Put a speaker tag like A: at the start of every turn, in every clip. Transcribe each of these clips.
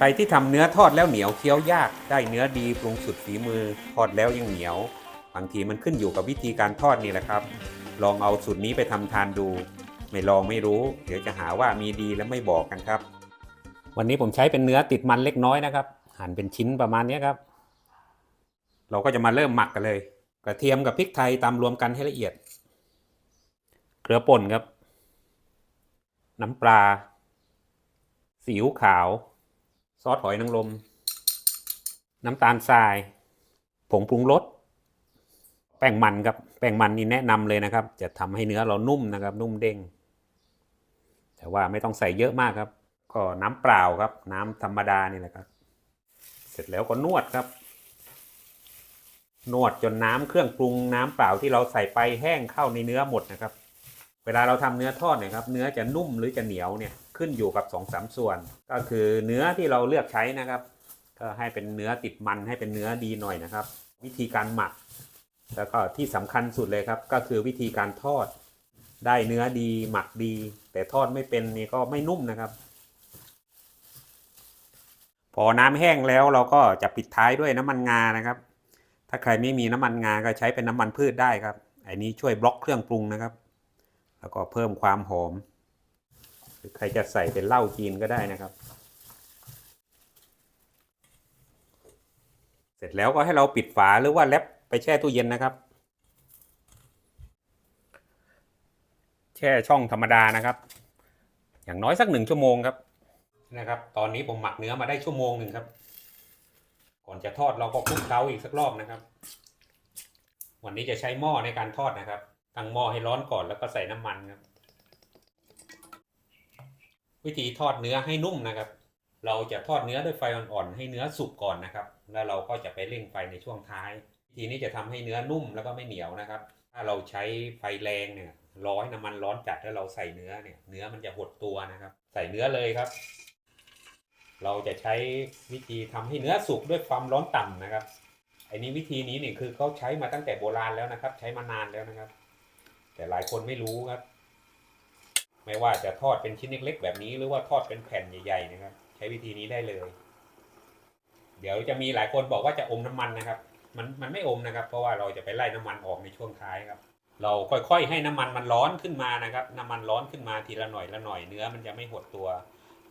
A: ใครที่ทำเนื้อทอดแล้วเหนียวเคี้ยวยากได้เนื้อดีปรุงสุดฝีมือทอดแล้วยังเหนียวบางทีมันขึ้นอยู่กับวิธีการทอดนี่แหละครับ ลองเอาสูตรนี้ไปทำทานดู ไม่ลองไม่รู้ เดี๋ยวจะหาว่ามีดีและไม่บอกกันครับ วันนี้ผมใช้เป็นเนื้อติดมันเล็กน้อยนะครับ หั่นเป็นชิ้นประมาณนี้ครับ เราก็จะมาเริ่มหมักกันเลย กระเทียมกับพริกไทยตำรวมกันให้ละเอียด เกลือป่นครับ น้ำปลาซีอิ๊วขาว ซอสหอยนางรม น้ำตาลทราย ผงปรุงรส แป้งมันครับ แป้งมันนี่แนะนำเลยนะครับ จะทำให้เนื้อเรานุ่มนะครับ นุ่มเด้ง แต่ว่าไม่ต้องใส่เยอะมากครับ ก็น้ำเปล่าครับ น้ำธรรมดานี่แหละครับ เสร็จแล้วก็นวดครับ นวดจนน้ำเครื่องปรุงน้ำเปล่าที่เราใส่ไปแห้งเข้าในเนื้อหมดนะครับ เวลาเราทำเนื้อทอดเนี่ยครับเนื้อจะนุ่มหรือจะเหนียวเนี่ยขึ้นอยู่กับ2อสส่วน ก็คือเนื้อที่เราเลือกใช้นะครับ ก็ให้เป็นเนื้อติดมันให้เป็นเนื้อดีหน่อยนะครับ วิธีการหมัก แล้วก็ที่สำคัญสุดเลยครับก็คือวิธีการทอดได้เนื้อดีหมักดี แต่ทอดไม่เป็นนี่ก็ไม่นุ่มนะครับ พอน้ำแห้งแล้วเราก็จะปิดท้ายด้วยน้ำมันงานะครับ ถ้าใครไม่มีน้ำมันงาก็ใช้เป็นน้ำมันพืชได้ครับอันนี้ช่วยบล็อกเครื่องปรุงนะครับ แล้วก็เพิ่มความหอม หรือใครจะใส่เป็นเหล้าจีนก็ได้นะครับ เสร็จแล้วก็ให้เราปิดฝาหรือว่าแรปไปแช่ตู้เย็นนะครับ แช่ช่องธรรมดานะครับ อย่างน้อยสักหนึ่งชั่วโมงครับนะครับ ตอนนี้ผมหมักเนื้อมาได้ชั่วโมงหนึ่งครับ ก่อนจะทอดเราก็คลุกเคล้าอีกสักรอบนะครับ วันนี้จะใช้หม้อในการทอดนะครับ ตั้งหม้อให้ร้อนก่อนแล้วก็ใส่น้ำมันครับ วิธีทอดเนื้อให้นุ่มนะครับ เราจะทอดเนื้อด้วยไฟอ่อนๆให้เนื้อสุกก่อนนะครับ แล้วเราก็จะไปเร่งไฟในช่วงท้าย วิธีนี้จะทำให้เนื้อนุ่มแล้วก็ไม่เหนียวนะครับ ถ้าเราใช้ไฟแรงเนี่ยร้อยน้ำมันร้อนจัดแล้วเราใส่เนื้อเนี่ยเนื้อมันจะหดตัวนะครับ ใส่เนื้อเลยครับ เราจะใช้วิธีทำให้เนื้อสุกด้วยความร้อนต่ำนะครับไอ้นี้วิธีนี้เนี่ยคือเขาใช้มาตั้งแต่โบราณแล้วนะครับ ใช้มานานแล้วนะครับ แต่หลายคนไม่รู้ครับ ไม่ว่าจะทอดเป็นชิ้นเล็กๆแบบนี้ หรือว่าทอดเป็นแผ่นใหญ่ๆนะครับ ใช้วิธีนี้ได้เลย เดี๋ยวจะมีหลายคนบอกว่าจะอมน้ำมันนะครับ มันมันไม่อมนะครับ เพราะว่าเราจะไปไล่น้ำมันออกในช่วงท้ายครับ เราค่อยๆ ให้น้ำมันมันร้อนขึ้นมานะครับ น้ำมันร้อนขึ้นมาทีละหน่อยละหน่อยเนื้อมันจะไม่หดตัว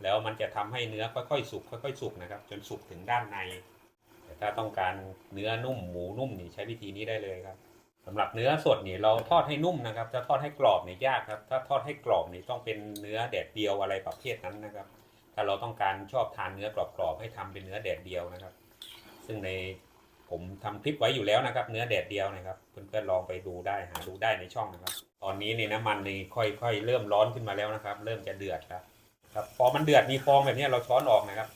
A: แล้วมันจะทำให้เนื้อค่อยๆสุกค่อยๆสุกนะครับ จนสุกถึงด้านในแต่ถ้าต้องการเนื้อนุ่มหมูนุ่มนี่ใช้วิธีนี้ได้เลยครับ สำหรับเนื้อสดนี่เราทอดให้นุ่มนะครับถ้าทอดให้กรอบนี่ยากครับ ถ้าทอดให้กรอบนี่ต้องเป็นเนื้อแดดเดียวอะไรประเภทนั้นนะครับ ถ้าเราต้องการชอบทานเนื้อกรอบๆให้ทำเป็นเนื้อแดดเดียวนะครับ ซึ่งในผมทำคลิปไว้อยู่แล้วนะครับ เนื้อแดดเดียวนะครับเพื่อนๆลองไปดูได้หาดูได้ในช่องนะครับ ตอนนี้นี่น้ำมันนี่ค่อยๆ เริ่มร้อนขึ้นมาแล้วนะครับ เริ่มจะเดือดครับครับพอมันเดือดมีฟองแบบนี้เราช้อนออกนะครับ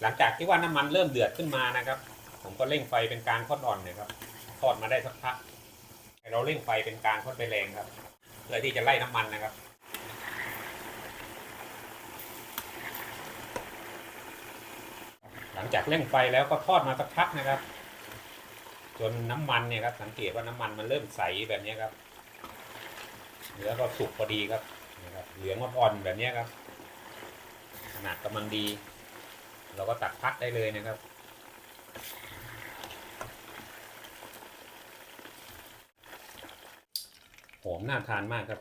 A: หลังจากที่ว่าน้ำมันเริ่มเดือดขึ้นมานะครับ ผมก็เร่งไฟเป็นกลางค่อนอ่อนนี่ยครับทอดมาได้สักพัก เราเร่งไฟเป็นกลางค่อนไปแรงครับเพื่อที่จะไล่น้ำมันนะครับหลังจากเร่งไฟแล้วก็ทอดมาสักพักนะครับ จนน้ำมันเนี่ยครับสังเกตว่าน้ำมันมันเริ่มใสแบบนี้ครับเนื้อก็สุกพอดีครับนะครับเหลืองอ่อนๆแบบนี้ครับขนาดกำลังดี เราก็ตักพักได้เลยนะครับ หอมน่าทานมากครับ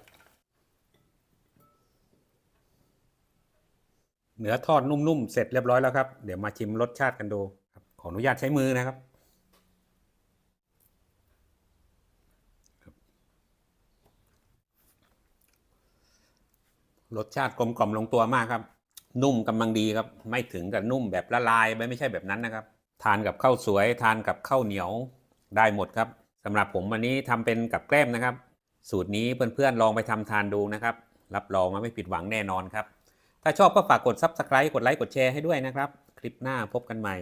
A: เนื้อทอดนุ่มๆ เสร็จเรียบร้อยแล้วครับ เดี๋ยวมาชิมรสชาติกันดูครับขออนุญาตใช้มือนะครับ รสชาติกลมกล่อมลงตัวมากครับ นุ่มกำลังดีครับ ไม่ถึงกับนุ่มแบบละลายไม่ไม่ใช่แบบนั้นนะครับ ทานกับข้าวสวย ทานกับข้าวเหนียวได้หมดครับสำหรับผมวันนี้ทำเป็นกับแกล้มนะครับ สูตรนี้เพื่อนๆลองไปทำทานดูนะครับ รับรองว่าไม่ผิดหวังแน่นอนครับ ถ้าชอบก็ฝากกด Subscribe กดไลค์กดแชร์ให้ด้วยนะครับ คลิปหน้าพบกันใหม่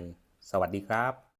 A: สวัสดีครับ